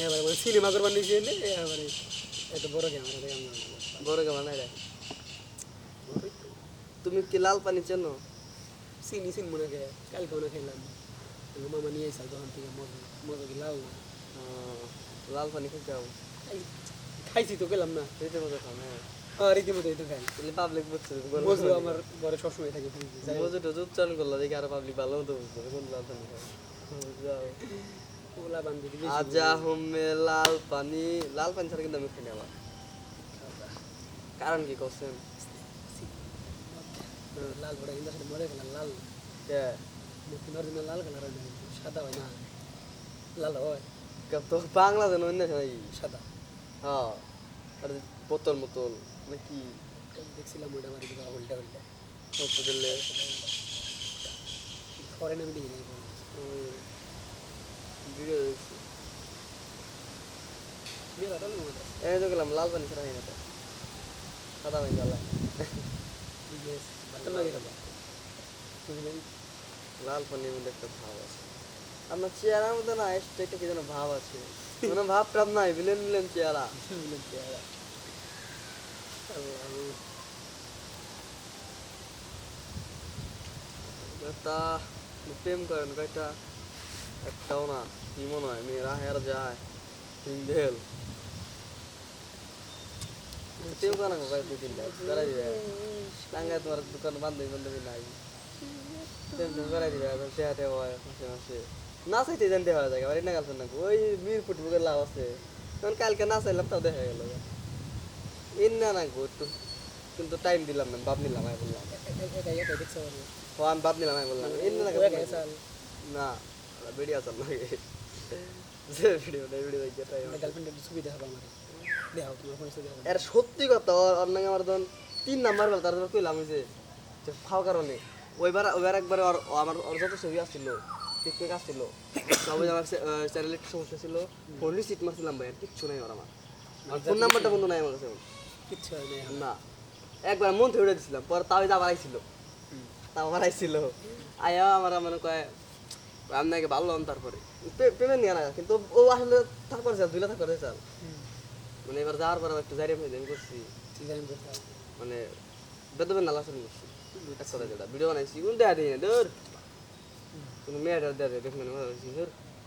এবারে মানে সিনেমা করবার নিচে এলে এবারে এত বড় ক্যামেরা দেখে আমরা বড় কেমন রে। তুমি কি লাল পানি চেনো চিনি চিন মনে কালকে মনে আমার মামা নিয়ে এসে দোকান থেকে মজা মজা কি লাল? লাল পানি খেতে খাই- খাইছি তো পেলাম না। খেতে মজা খাও হ্যাঁ। রীতিমতো তো খাই। তাহলে পাবলিক বুঝছে বসল আমার ঘরে সবসময় থাকে উচ্চারণ করল দেখি আর পাবলিক ভালো মতো কোন লাল পানি খাও আজা হোমে লাল পানি। লাল পানি ছাড়া কিন্তু আমি খাই কারণ কি করছেন লাল কিন্তু আসলে মরে গেলাম লাল। লাল কালার হয় সাদা হয় না। লাল হয়। তো বাংলা জানো না নাকি সাদা। হ্যাঁ। আর বোতল মোতল নাকি দেখছিলাম ওইটা আমার দিকে উল্টা উল্টা ফরেন আমি। ভিডিও দেখছি। বিয়ে বাড়ালো না ওটা এই তো গেলাম লাল পানি ছাড়া হয় না সাদা পানি জ্বালা। বিজনেস বাটার লাগে খাবা বুঝলেন? লাল পানির মধ্যে একটা ভাব আছে। আপনার চেহারার মধ্যে না একটা একটা কি যেন ভাব আছে। কোনো ভাব টাব নাই বিলেন বিলেন চেহারা। চেহারা। তা প্রেম করেন কয়টা? একটাও না কি মনে হয় মেয়েরা হের যায় সিঙ্গেল প্রেম করেন কয় দুই তিনটা করাই দিবে টাঙ্গায় তোমার দোকান বান্ধবী বান্ধবী নাই প্রেম করাই দিবে এখন চেহাতে হয় মাসে মাসে না চাইতে জানতে হয় জায়গা বাড়ি না গার্লফ্রেন্ড না ওই বীর ফুট বুকের লাভ আছে তখন কালকে না চাইলাম তাও দেখা গেল এর না না গো কিন্তু টাইম দিলাম না বাপ নিলাম আমি বললাম ও আমি বাপ নিলাম আমি বললাম এর না না ভিডিও আছে না যে ভিডিও নেই ভিডিও দেখতে তাই গার্লফ্রেন্ডের ছবি দেখাবো আমার দেখাও তোমার ফোনে ছবি দেখাবো এর সত্যি কথা ওর নাকি আমার তিন নাম্বার বেলা তার কইলাম যে যে ফাও কারণে ওইবার ওইবার একবার ওর আমার ওর যত ছবি আসছিল টিকটক আসছিল সবাই আমার চ্যানেলে একটু সমস্যা ছিল ফোনলি সিট মারছিলাম ভাই আর কিচ্ছু নাই ওর আমার ফোন নাম্বারটা বন্ধু নাই আমার কাছে কিচ্ছু হয় না এখন। না একবার মন থেকে উঠে দিছিলাম পরে তাও আবার আইছিল তাও আবার আইছিল আয়া আমার মানে কয় আমি নাকি ভালো তারপরে। পেমেন্ট নিয়ে না, কিন্তু ও আসলে থাকবার চাল দুইলা থাকবার চাল মানে এবার যাওয়ার পর একটু হয়ে আমি করছি। মানে বেদবেন নালা শুরু করছি। এক কথা ভিডিও বানাইছি, কোন দেয়া দিই না দূর কোনো মেয়েটা দেয়া দেয় দেখবেন হয়েছি